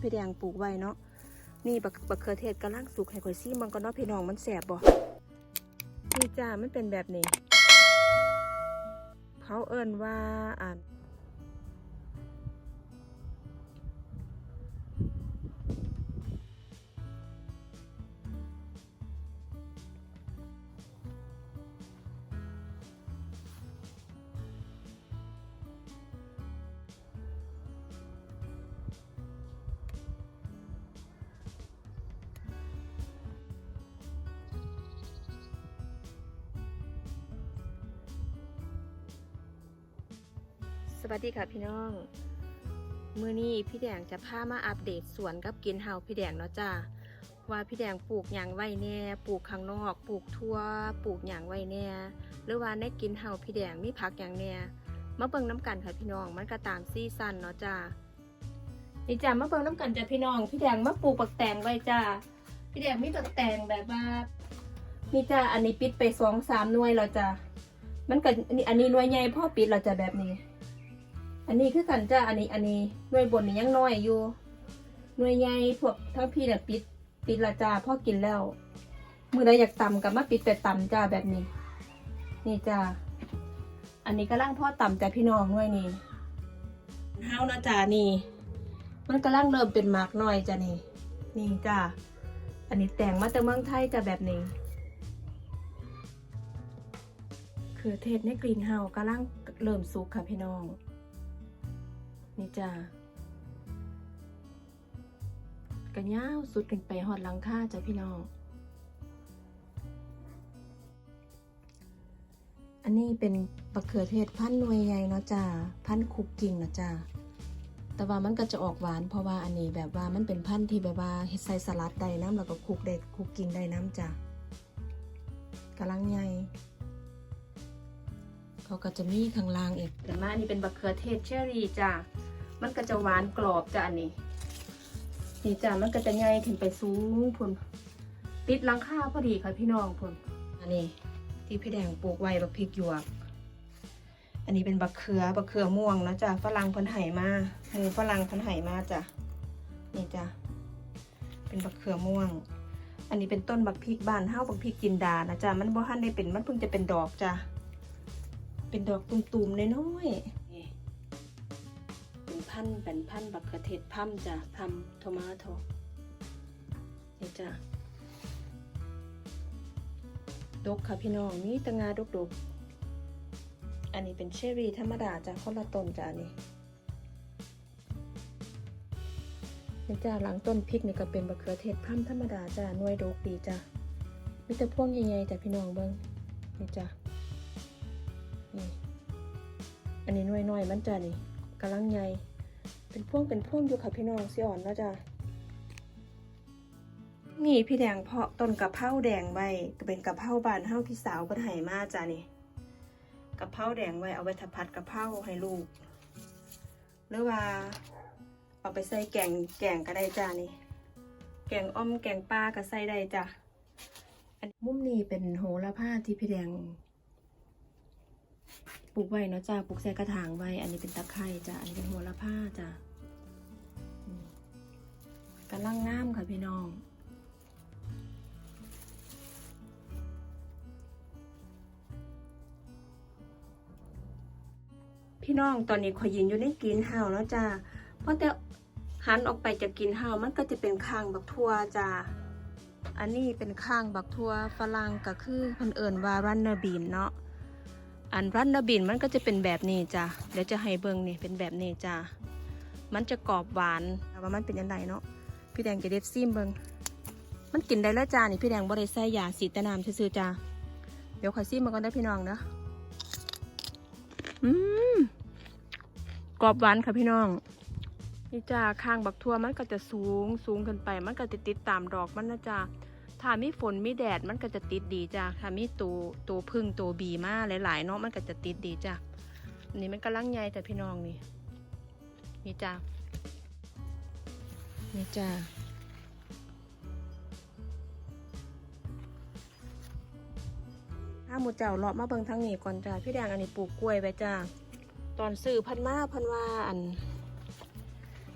พี่แดงปลูกไว้เนาะนี่บักบักเขือเทศกำลังสุกให้ข่อยซี่มันก็เนาะพี่น้องมันแสบบ่นี่จ้ามันเป็นแบบนี้ เขาเอิ้นว่าอ่าน วัสดีค่ะพี่น้อง มือนี้พี่แดงจะพามาอัปเดตสวนกับกินเฮาพี่แดงเนาะจ้าว่าพี่แดงปลูกหยางไว้แน่ปลูกข้างนอกปลูกทั่วปลูกหยางไว้แน่หรือว่าในกินเฮาพี่แดงมีผักอย่างแน่มาเบิ่งน้ำกันค่ะพี่น้องมันก็ตามซีซั่นเนาะจ้านี่จ้ามาเบิ่งน้ำกันจ้ะพี่น้อง พี่แดงมาปลูกปักแตงไว้จ้าพี่แดงมีปักแตงแบบว่านี่จ้าอันนี้ปิดไปสองสามหน่วยแล้วจ้ามันก็อันนี้อันนี้หน่วยใหญ่พ่อปิดเราจะแบบนี้ อันนี้คือกันจ้าอันนี้อันนี้หน่วยบนนี่ยังน้อยอยู่ หน่วยใหญ่พวกทั้งพี่เนี่ยปิดปิดละจ้าพ่อกินแล้วมือใดอยากตำกับมาปิดแต่ตำจ้าแบบนี้ นี่จ้าอันนี้ก็ล่างพ่อตำจ้าพี่น้องหน่วยนี่เฮานะจ้านี่ มันก็ล่างเริ่มเป็นหมากน้อยจ้านี่ นี่จ้าอันนี้แต่งมาแต่เมืองไทยจ้าแบบนี้คือเทศในกรีนเฮาส์ก็ล่างเริ่มสุกค่ะพี่น้อง นี่จ้ากันยาวสุดกันไปหอดหลังค่าจ้ะพี่น้อง อันนี้เป็นบักเขือเทศพันธุ์หน่วยใหญ่เนาะจ้าพันธุ์คุกกิ่งเนาะจ้าแต่ว่ามันก็จะออกหวาน เพราะว่าอันนี้แบบว่ามันเป็นพันธุ์ที่แบบว่าเฮ็ดใส่สลัดได้น้ำแล้วก็คุกได้คุกกิ่งได้น้ำจ้ากำลังใหญ่เขาก็จะมีข้างล่างอีกแต่มาอันนี้เป็นบักเขือเทศเชอรี่จ้า มันก็จะหวานกรอบจ้าอันนี้ นี่จ้ามันก็จะใหญ่ขึ้นไปสูงพุ่นติดหลังคาพอดีค่ะพี่น้องพุ่นอันนี้ ที่พี่แดงปลูกไว้บักพริกหยวก อันนี้เป็นบักเขือบักเขือม่วงเนาะจ้าฝรั่งพิ่นไห่มาเออฝรั่งพิ่นไห่มาจ้ะนี่จ้ะเป็นบักเขือม่วง อันนี้เป็นต้นบักพริกบ้านเฮาบักพริกจินดานะจ้ะมันบ่ทันได้เป็นมันเพิ่งจะเป็นดอกจ้ะเป็นดอกตุ่มๆน้อยๆ พันธุ์เป็นพันธุ์บักเขือเทศพัมจ้ะพัมโทมาโตนี่จ้ะดกค่ะพี่น้องมีแตะงาดกๆอันนี้เป็นเชอรี่ธรรมดาจ้ะคนละต้นจ้ะนี่นี่จ้ะหลังต้นพริกนี่ก็เป็นบักเขือเทศพัมธรรมดาจ้ะน่วยดกดีจ้ะมีแต่พวงใหญ่ๆจ้ะพี่น้องเบิ้งนี่จ้ะนี่อันนี้น่วยน้อยมันจ้ะนี่กำลังใหญ่ เป็นพ่วงเป็นพ่วงอยู่ค่ะพี่น้องสิอ่อนแล้วจ้ะนี่พี่แดงเพาะต้นกะเพราแดงไว้ก็เป็นกะเพราบานเฮาพี่สาวเพิ่นให้มาจ้ะนี่กะเพราแดงไว้เอาไว้ทับผัดกะเพราให้ลูก หรือว่า เอาไปใส่แกงแกงก็ได้จ้ะนี่ แกงอ้อมแกงปลาก็ใส่ได้จ้ะมุมนี้เป็นโหระพาที่พี่แดง ปลูกไว้เนาะจ้าปลูกใส่กระถางไว้ อันนี้เป็นตะไคร่จ้ะอันนี้เป็นหัวละผ้าจ้ะอืมกำลังงามค่ะพี่น้องพี่น้องตอนนี้ขอยืนอยู่ในกรีนเฮาส์แล้วจ้าเพราะแต่หันออกไปจากกรีนเฮามันก็จะเป็นข้างบักทั่วจ้าอันนี้เป็นข้างบักทั่วฝรั่งก็คือพิ่นเอิ่นว่ารันเนอร์บีนเนาะ อันรันนอร์บีนมันก็จะเป็นแบบนี้จ้ะเดี๋ยวจะให้เบิ่งนี่เป็นแบบนี้จ้ะมันจะกรอบหวานว่ามันเป็นยังไงเนาะพี่แดงจะเด็ดซิมเบิ่งมันกินได้แล้วจ้านี่พี่แดงบ่ได้ใส่ยาสีตะนามซื่อจ้าเดี๋ยวขอยซิมมาก่อนได้พี่น้องเนาะอืมกรอบหวานค่ะพี่น้องนี่จ้าข้างบักทั่วมันก็จะสูงสูงขึ้นไป มันก็จะติดตามดอกมันนะจ้า ถ้ามีฝนมีแดดมันก็จะติดดีจ้ะถ้ามีตัวตัวพึ่งตัวบีมาหลายๆเนาะมันก็จะติดดีจ้ะนนี้มันกำลังใหญ่แต่พี่น้องนี่นี่จ้ะนี่จ้ะถ้าหมูเจ้าเลาะมาเบิงทางนี้ก่อนจ้ะพี่แดงอันนี้ปลูกกล้วยไว้จ้ะตอนซื้อพันมาพันว่าอัน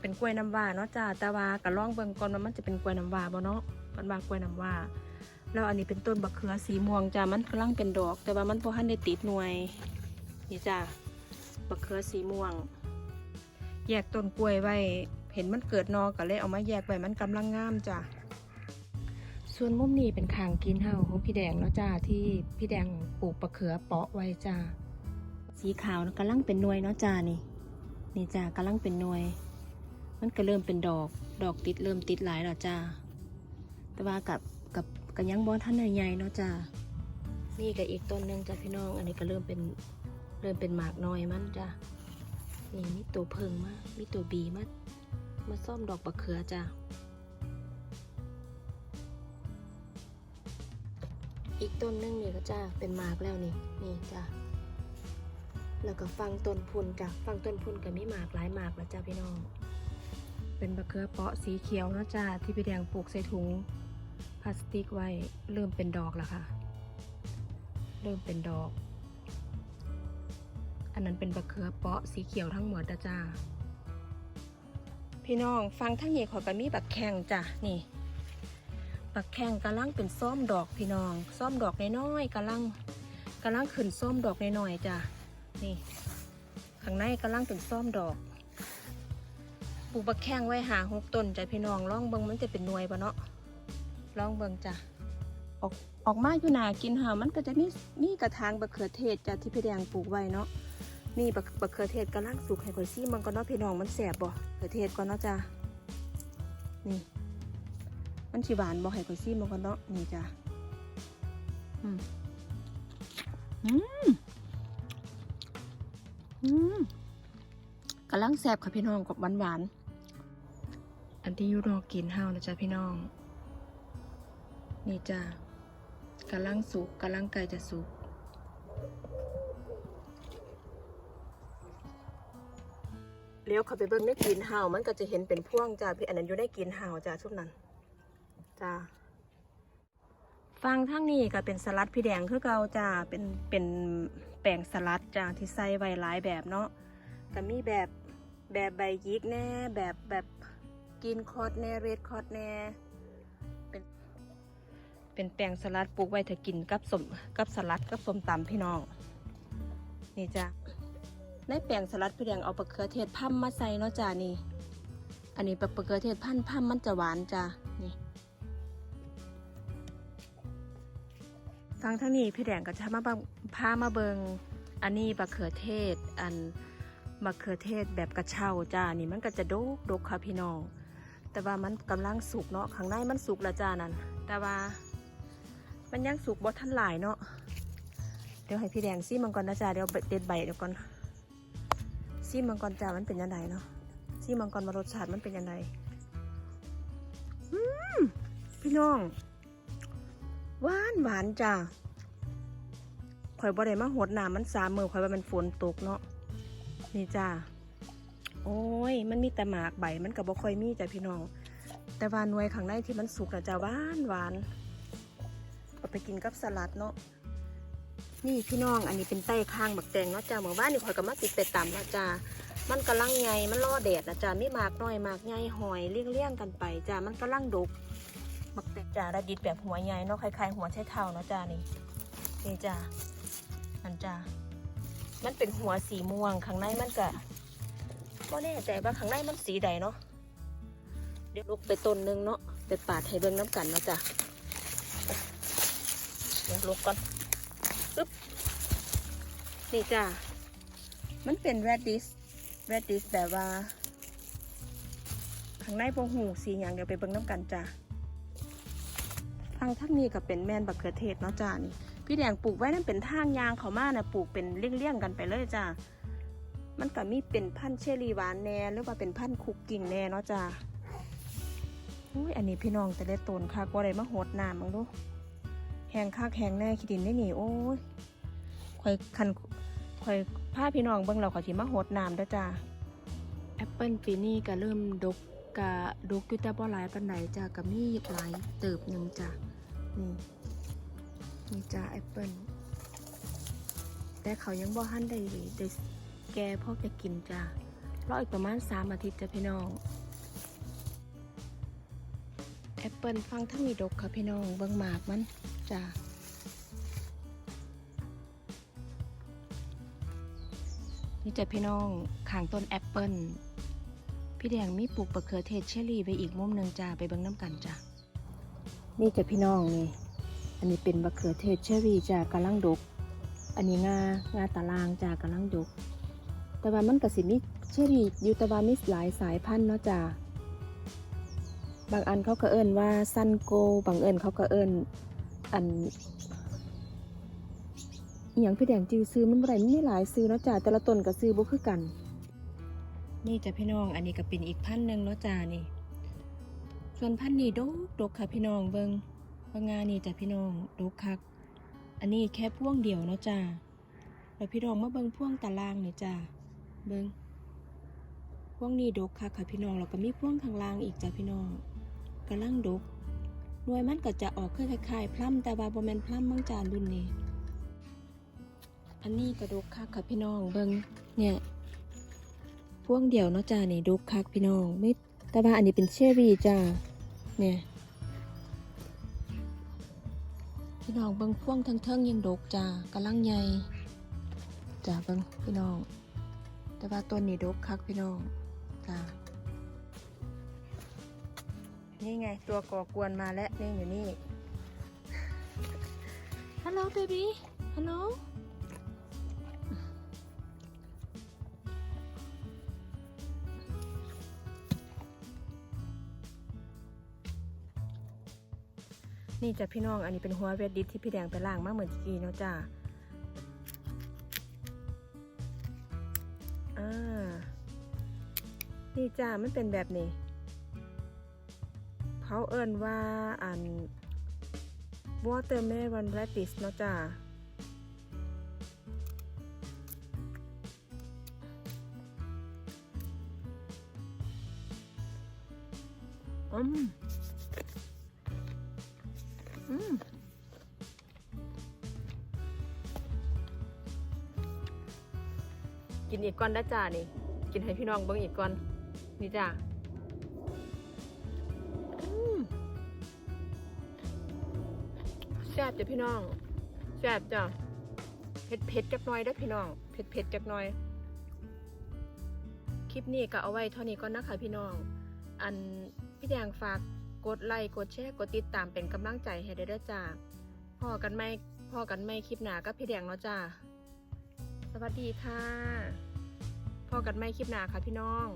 เป็นกล้วยน้ำว้าเนาะจ้าแต่ว่าก็ลองเบิ่งก่อนว่ามันจะเป็นกล้วยน้ำว้าบ่เนาะ มันว่ากล้วยน้ำว้าแล้วอันนี้เป็นต้นบักเขือสีม่วงจ้ามันกำลังเป็นดอก แต่ว่ามันบ่ทันได้ติดหน่วย นี่จ้าบักเขือสีม่วง แยกต้นกล้วยไว้ เห็นมันเกิดนอก็เลยเอามาแยกไว้มันกำลังงามจ้ะส่วนมุมนี้เป็นขางกินเฮาของพี่แดงเนาะจ้าที่พี่แดงปลูกบักเขือเปาะไว้จ้าสีขาวกำลังเป็นหน่วยเนาะจ้านี่ นี่จ้ากำลังเป็นหน่วย มันก็เริ่มเป็นดอก ดอกติดเริ่มติดหลายแล้วจ้า แต่ว่ากับกับกับยังบอท่านใหญ่ๆเนาะจ้านี่กับอีกต้นหนึ่งจ้าพี่น้อง อันนี้ก็เริ่มเป็นเริ่มเป็นหมากน้อยมันจ้านี่มีตัวเพิงมามีตัวบีมามาซ่อมดอกบะเขือจ้าอีกต้นหนึงนี่ก็จ้าเป็นหมากแล้วนี่นี่จ้าแล้วก็ฟังต้นพุนจ้ะฟังต้นพุนก็มีหมากหลายหมากแล้วจ้าพี่น้อง เป็นบะเขือเปาะสีเขียวเนาะจ้าที่พี่แดงปลูกใส่ถุง พลาสติกไว้เริ่มเป็นดอกแล้วค่ะ เริ่มเป็นดอก อันนั้นเป็นบะเขือเปาะสีเขียวทั้งหมดนะจ้าพี่น้องฟังทั้งนี้ขอยก็มีบักแข้งจ้ะนี่บักแข้งกำลังเป็นส้มดอกพี่น้องส้มดอกน้อยๆกำลังกำลังขึ้นส้มดอกน้อยๆจ้ะนี่ข้างในกำลังเป็นซ่อมดอกปลูกบักแข้งไว้หาหกต้นจ้ะพี่น้องลองเบิงมันจะเป็นหน่วยปะเนาะ ลองเบิงจ้ะออกออกมาอยู่หนากินหามันก็จะมีมีกระถางบักเขือเทศจ้ะที่พี่แดงปลูกไว้เนาะนี่บักบักเขือเทศกำลังสุกให้ข่อยซี่มันก็เนาะพี่น้องมันแสบบ่เขือเทศก่อนเนาะจ้ะนี่ มันชิหวานบ่ให้ข่อยซี่มันก็เนาะนี่จ้ะอืมอืมอืมกำลังแซ่บค่ะพี่น้องกับหวานหวานๆอันที่อยูรอกินเฮานะจ๊ะพี่น้อง นี่จ้ะกำลังสุกกำลังไก่จะสุก เลี้ยวเข้าไปเบิ่งในกินเฮามันก็จะเห็นเป็นพ่วงจ้ะพี่อันนั้นอยู่ในกินเฮาจ้ะชุดนั้นจ้ะฟังทั้งนี้ก็เป็นสลัดพี่แดงคือเก่าจ้ะเป็นเป็นแป้งสลัดจ้ะที่ใส่ไว้หลายแบบเนาะก็มีแบบแบบใบยิกแน่แบบแบบกินคอดแน่เรดคอดแน่ เป็นแปงสลัดปลูกไว้ถ้ากินกับสมกับสลัดกับสมตำพี่น้อง นี่จ้ะในแป้งสลัดพี่แดงเอาปะเขือเทศพั่มมาใส่เนาะจ้ะนี่ อันนี้ปะเขือเทศพันพั่มมันจะหวานจ้ะนี่ฟังทั้งนี้พี่แดงก็จะมาพามาเบิงอันนี้บะเขือเทศ อันบะเขือเทศแบบกระเช้าจ้านี่มันก็จะดกดกค่ะพี่น้อง แต่ว่ามันกำลังสุกเนาะข้างในมันสุกแล้วจ้านั่นแต่ว่า มันยังสุกบ่ทันหลายเนาะ เดี๋ยวให้พี่แดงซีมังกรนะจ้าเดี๋ยวเด็ดใบเดี๋ยวก่อนซีมังกรจ้ามันเป็นยังไงเนาะซีมังกรมารสชาติมันเป็นยังไงอืมพี่น้อง หวานหวานจ้าข่อยบ่ได้มาหดน้ำมันสามมือข่อยว่ามันฝนตกเนาะนี่จ้าโอ้ย มันมีแต่หมากใบมันกับบ่ค่อยมีจ้ะพี่น้อง แต่ว่าหน่วยข้างในที่มันสุกนะจ้าหวานหวาน เอาไปกินกับสลัดเนาะนี่พี่น้องอันนี้เป็นไต้ข้างบักแตงเนาะจ้าเมื่อวานนี่ข่อยก็มาติดไปต่ำนะจ้ามันกำลังไงมันล่อแดดนะจ้าไมีหมากน้อยหมากใหญ่หอยเลี้ยงเลี้ยงๆกันไปจ้ามันกำลังดกบักแตงจ้าระดิดแบบหัวใหญ่เนาะคล้ายๆหัวใช้เท้าเนาะจ้านี่นี่จ้ามันจ้ามันเป็นหัวสีม่วงข้างในมันก็ก็แน่ใจว่าข้างในมันสีใดเนาะเดี๋ยวลุกไปต้นนึงเนาะไปปาดให้เบิ่งน้ำกันเนาะจ้า ดี๋ยวลุกก่อนปึ๊บนี่จ้ามันเป็น reddish reddish แบบว่าข้างในพวกหูสีอย่างเดี๋ยวไปเบิ่งน้ำกันจ้าทางทั้งนี้ก็เป็นแมนบักเขือเทศเนาะจ้านี่พี่แดงปลูกไว้นั่นเป็นทางยางเขามานะปลูกเป็นเลี่ยงๆกันไปเลยจ้ามันก็มีเป็นพันเชอรี่หวานแน่หรือว่าเป็นพันคุกกิ่งแน่เนาะจ้าอุ้ยอันนี้พี่น้องแต่ได้ต้นคักว่าอะไรมาโหดน้ำมึงดู แหงคักแหงแน่ขี้ดินได้หนีโอ้ยข่อยคันข่อยพาพี่น้องเบิ่งเราข่อยสิมาโหดน้ำเด้อจ้าแอปเปิลปีนี้ก็เริ่มดกกะดกอยู่แต่บ่หลายปานใดจ้าก็มีหลายเติบหนึ่งจ้านี่นี่จ้าแอปเปิลแต่เขายังบ่ทันได้ได้แก่พอจะกินจ้ารออีกประมาณสามอาทิตย์จ้ะพี่น้องแอปเปิลฟังทั้งมีดกค่ะพี่น้องเบิ่งหมากมัน จ้ะนี่จ้ะพี่น้องข้างต้นแอปเปิลพี่แดงมีปลูกมะเขือเทศเชอรี่ไว้อีกมุมหนึ่งจ้าไปเบิ่งน้ำกันจ้ะนี่จ้ะพี่น้องนี่ อันนี้เป็นมะเขือเทศเชอรี่จ้ากำลังดก อันนี้งางาตารางจ้ากำลังดก แต่ว่ามันก็สิมีเชอรี่อยู่ต่ว่ามีหลายสายพันธุ์เนาะจ้าบางอันเขาก็เอิ้นว่าซันโก บางเอิญเขาก็เอิ้น อันอหย่างพี่แดงจือซื้อมันบ่ได้มันมีหลายซื้อเนาะจ้าแต่ละต้นก็ซื้อบ่คือกัน นี่จ้ะพี่น้องอันนี้ก็เป็นอีกพันหนึ่งเนาะจ้านี่ ส่วนพันนี้ดกดกค่ะพี่น้องเบิงว่างานนี่จ้ะพี่น้องดกคัก อันนี้แค่พ่วงเดียวเนาะจ้าแล้วพี่น้องมาเบิงพ่วงตารางนี่จ้าเบิงพ่วงนี้ดกคักค่ะพี่น้องแล้วก็มีพ่วงข้างล่างอีกจ้ะพี่น้องกำลังดก หน่วยมันก็จะออกคล้ายๆพลัมแต่ว่าบ่แม่นพลัมมังจานรุ่นนี้ อันนี้ก็ดกคักค่ะพี่น้องเบิงเนี่ยพวงเดียวเนาะจ้านี่ดกคักพี่น้องไม่แต่ว่าอันนี้เป็นเชอรี่จ้าเนี่ยพี่น้องเบิงพวงทั้งเทิงๆยังดกจ้ากำลังใหญ่จ้าเบิงพี่น้อง แต่ว่าต้นนี้ดกคักพี่น้องจ้า นี่ไง ตัวก่อกวนมาแล้วนี่อยู่นี่ ฮัลโหลเบบี้ ฮัลโหล นี่จ้ะพี่น้อง อันนี้เป็นหัวเวดดิสที่พี่แดงไปล่างมาเหมือนกี้เนาะจ้าอ่า นี่จ้ามันเป็นแบบนี้ เขาเอิ้นว่าอัน watermelon radish เนาะจ้าอืม อืมกินอีกก่อนได้จ้านี่ กินให้พี่น้องเบิ่งอีกก่อน นี่จ้า ซ่บจ้ะพี่น้องแซ่บจ้ะเผ็ดเผ็ดๆจักหน่อยเด้อพี่น้องเผ็ดเผ็ดๆจักหน่อย คลิปนี้ก็เอาไว้เท่านี้ก่อนนะคะพี่น้อง อันพี่แดงฝากกดไลค์กดแชร์กดติดตามเป็นกำลังใจให้ได้ด้อจ้าพ่อกันไม่พ่อกันไม่คลิปหน้ากับพี่แดงเนาะจ้าสวัสดีค่ะพ่อกันไม่คลิปหน้าค่ะพี่น้อง